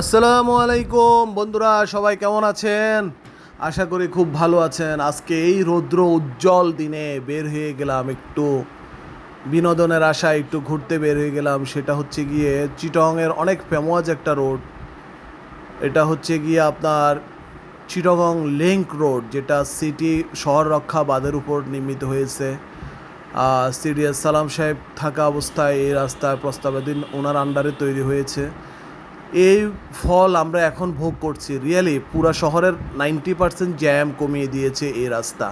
আসসালামু আলাইকুম। বন্ধুরা, সবাই কেমন আছেন? আশা করি খুব ভালো আছেন। আজকে এই রৌদ্র উজ্জ্বল দিনে বের হয়ে গেলাম একটু বিনোদনের আশায়, একটু ঘুরতে বের হয়ে গেলাম। সেটা হচ্ছে গিয়ে চিটংয়ের অনেক ফেমাস একটা রোড। এটা হচ্ছে গিয়ে আপনার চিটগং লিঙ্ক রোড, যেটা সিটি শহর রক্ষা বাঁধের উপর নির্মিত হয়েছে। সিডিএস সালাম সাহেব থাকা অবস্থায় এই রাস্তায় প্রস্তাবাধীন ওনার আন্ডারে তৈরি হয়েছে। এই ফল আমরা এখন ভোগ করছি। রিয়েলি পুরা শহরের নাইনটি পার্সেন্ট জ্যাম কমিয়ে দিয়েছে এই রাস্তা।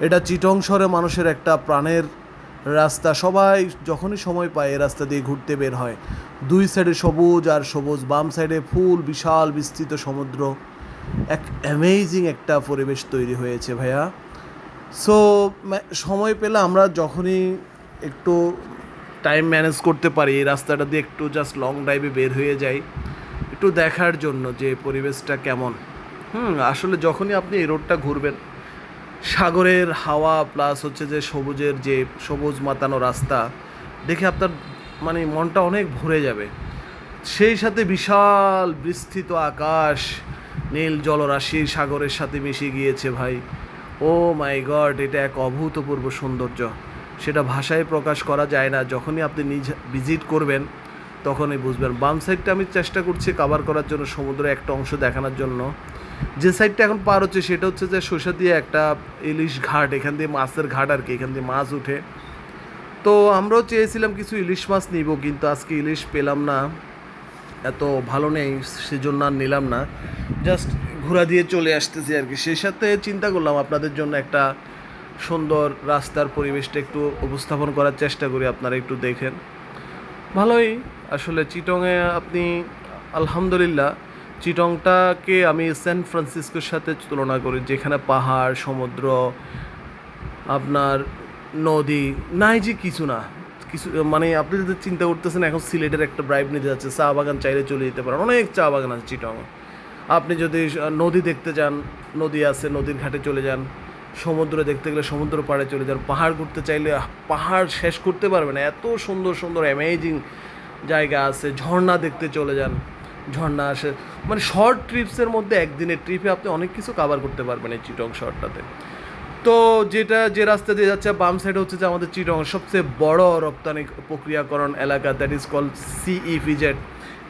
এটা চিটং শহরে মানুষের একটা প্রাণের রাস্তা। সবাই যখনই সময় পায় এই রাস্তা দিয়ে ঘুরতে বের হয়। দুই সাইডে সবুজ আর সবুজ, বাম সাইডে ফুল, বিশাল বিস্তৃত সমুদ্র। এক অ্যামেজিং একটা পরিবেশ তৈরি হয়েছে ভাইয়া। সো সময় পেলে আমরা যখনই একটু টাইম ম্যানেজ করতে পারি, এই রাস্তাটা দিয়ে একটু জাস্ট লং ড্রাইভে বের হয়ে যাই, একটু দেখার জন্য যে পরিবেশটা কেমন। হুম, আসলে যখনই আপনি এই রোডটা ঘুরবেন, সাগরের হাওয়া প্লাস হচ্ছে যে সবুজের যে সবুজ মাতানো রাস্তা, দেখে আপনার মানে মনটা অনেক ভরে যাবে। সেই সাথে বিশাল বিস্তৃত আকাশ, নীল জলরাশি সাগরের সাথে মিশে গিয়েছে ভাই। ও মাই গড এটা এক অভূতপূর্ব সৌন্দর্য। সেটা ভাষায় প্রকাশ করা যায় না। যখনই আপনি নিজ ভিজিট করবেন, তখনই বুঝবেন। বাম সাইডটা আমি চেষ্টা করছি কাভার করার জন্য, সমুদ্রের একটা অংশ দেখানোর জন্য। যে সাইডটা এখন পার হচ্ছে, সেটা হচ্ছে যে সরষা দিয়ে একটা ইলিশ ঘাট, এখান দিয়ে মাছের ঘাট আর কি, এখান দিয়ে মাছ উঠে। তো আমরাও চেয়েছিলাম কিছু ইলিশ মাছ নিব, কিন্তু আজকে ইলিশ পেলাম না। এত ভালো নেই, সেজন্য আর নিলাম না। জাস্ট ঘোরা দিয়ে চলে আসতেছি আর কি। সেই সাথে চিন্তা করলাম আপনাদের জন্য একটা সুন্দর রাস্তার পরিবেশটা একটু উপস্থাপন করার চেষ্টা করি, আপনারা একটু দেখেন। ভালোই, আসলে চিটংয়ে আপনি, আলহামদুলিল্লাহ, চিটংটাকে আমি সান ফ্রান্সিসকোর সাথে তুলনা করি, যেখানে পাহাড়, সমুদ্র, আপনার নদী, নাই যে কিছু না। কিছু মানে আপনি যদি চিন্তা করতেছেন, এখন সিলেটের একটা ব্রাইব নিতে যাচ্ছে, চা বাগান চাইলে চলে যেতে পারেন, অনেক চা বাগান আছে চিটং আপনি যদি নদী দেখতে যান, নদী আছে, নদীর ঘাটে চলে যান সমুদ্র দেখতে গেলে সমুদ্র পাড়ে চলে যান পাহাড় ঘুরতে চাইলে পাহাড় শেষ করতে পারবে না। এত সুন্দর সুন্দর অ্যামেজিং জায়গা আছে, ঝর্ণা দেখতে চলে যান, ঝর্ণা আসে। মানে শর্ট ট্রিপসের মধ্যে একদিনের ট্রিপে আপনি অনেক কিছু কাভার করতে পারবেন এই চিটং শহরটাতে। তো যেটা, যে রাস্তা দিয়ে যাচ্ছে, বাম সাইড হচ্ছে যে আমাদের চিটং সবচেয়ে বড় রপ্তানি প্রক্রিয়াকরণ এলাকা দ্যাট ইজ কল সিই ভিজেট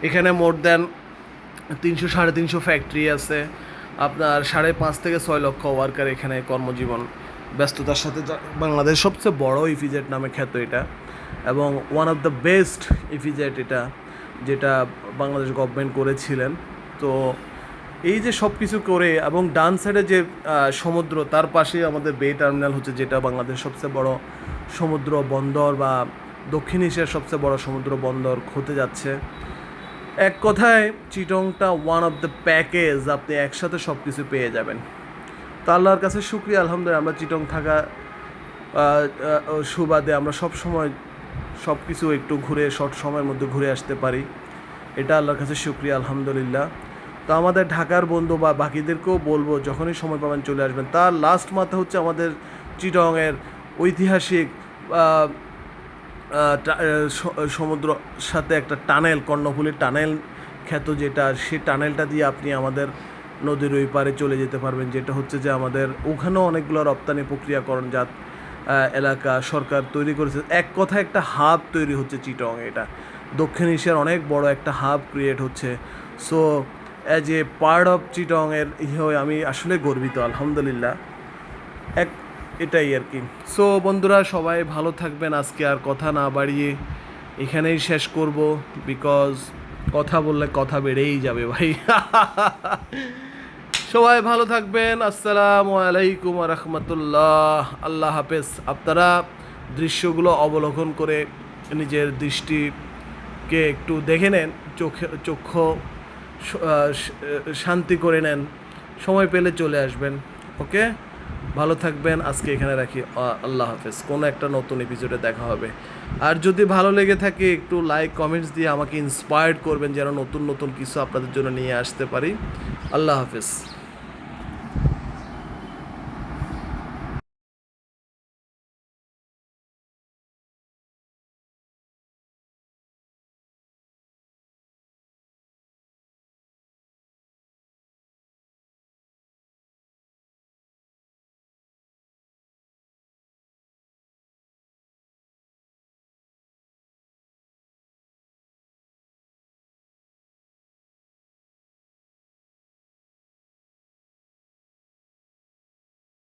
এখানে মোর দ্যান তিনশো সাড়ে তিনশো ফ্যাক্টরি আছে। আপনার সাড়ে পাঁচ থেকে ছয় লক্ষ ওয়ার্কার এখানে কর্মজীবন, ব্যস্ততার সাথে বাংলাদেশ সবচেয়ে বড় ইফিজেট নামে খ্যাত এটা এবং ওয়ান অফ দ্য বেস্ট ইফিজেট এটা যেটা বাংলাদেশ গভর্নমেন্ট করেছিলেন। তো এই যে সব কিছু করে এবং ডান সাইডে যে সমুদ্র, তার পাশেই আমাদের বে টার্মিনাল হচ্ছে যেটা বাংলাদেশ সবচেয়ে বড় সমুদ্র বন্দর বা দক্ষিণ এশিয়ার সবচেয়ে বড় সমুদ্র বন্দর হতে যাচ্ছে। এক কথায়, চিটংটা ওয়ান অফ দ্য প্যাকেজ আপনি একসাথে সব কিছু পেয়ে যাবেন। তো আল্লাহর কাছে শুক্রিয়া, আলহামদুলিল্লাহ, আমরা চিটং থাকা সুবাদে আমরা সব সময় সব কিছু একটু ঘুরে শর্ট সময়ের মধ্যে ঘুরে আসতে পারি। এটা আল্লাহর কাছে শুক্রিয়া, আলহামদুলিল্লাহ। তো আমাদের ঢাকার বন্ধু বা বাকিদেরকেও বলব, যখনই সময় পাবেন চলে আসবেন। তার লাস্ট মাথা হচ্ছে আমাদের চিটংয়ের ঐতিহাসিক সমুদ্র সাথে একটা টানেল, কর্ণফুলির টানেল খ্যাত যেটা, সেই টানেলটা দিয়ে আপনি আমাদের নদীর ওই পারে চলে যেতে পারবেন। যেটা হচ্ছে যে আমাদের ওখানেও অনেকগুলো রপ্তানি প্রক্রিয়াকরণ জাত এলাকা সরকার তৈরি করেছে। এক কথা একটা হাব তৈরি হচ্ছে চিটং এটা। দক্ষিণ এশিয়ার অনেক বড় একটা হাব ক্রিয়েট হচ্ছে। So as a part of চিটংয়ের হয়ে আমি আসলে গর্বিত, আলহামদুলিল্লাহ। এক এটাই আর কি। সো বন্ধুরা, সবাই ভালো থাকবেন। আজকে আর কথা না বাড়িয়ে এখানেই শেষ করব বিকজ কথা বললে কথা বেড়েই যাবে ভাই। সবাই ভালো থাকবেন। আসসালামু আলাইকুম রহমতুল্লাহ আল্লাহ হাফেজ। আপনারা দৃশ্যগুলো অবলোকন করে নিজের দৃষ্টিকে একটু দেখে নেন, চোখে, চক্ষু শান্তি করে নেন। সময় পেলে চলে আসবেন। ওকে ভালো থাকবেন। আজকে এখানে রাখি। আল্লাহ হাফেজ। কোনো একটা নতুন এপিসোডে দেখা হবে। আর যদি ভালো লেগে থাকে, একটু লাইক কমেন্টস দিয়ে আমাকে ইন্সপায়ার্ড করবেন, যেন নতুন নতুন কিছু আপনাদের জন্য নিয়ে আসতে পারি। আল্লাহ হাফেজ।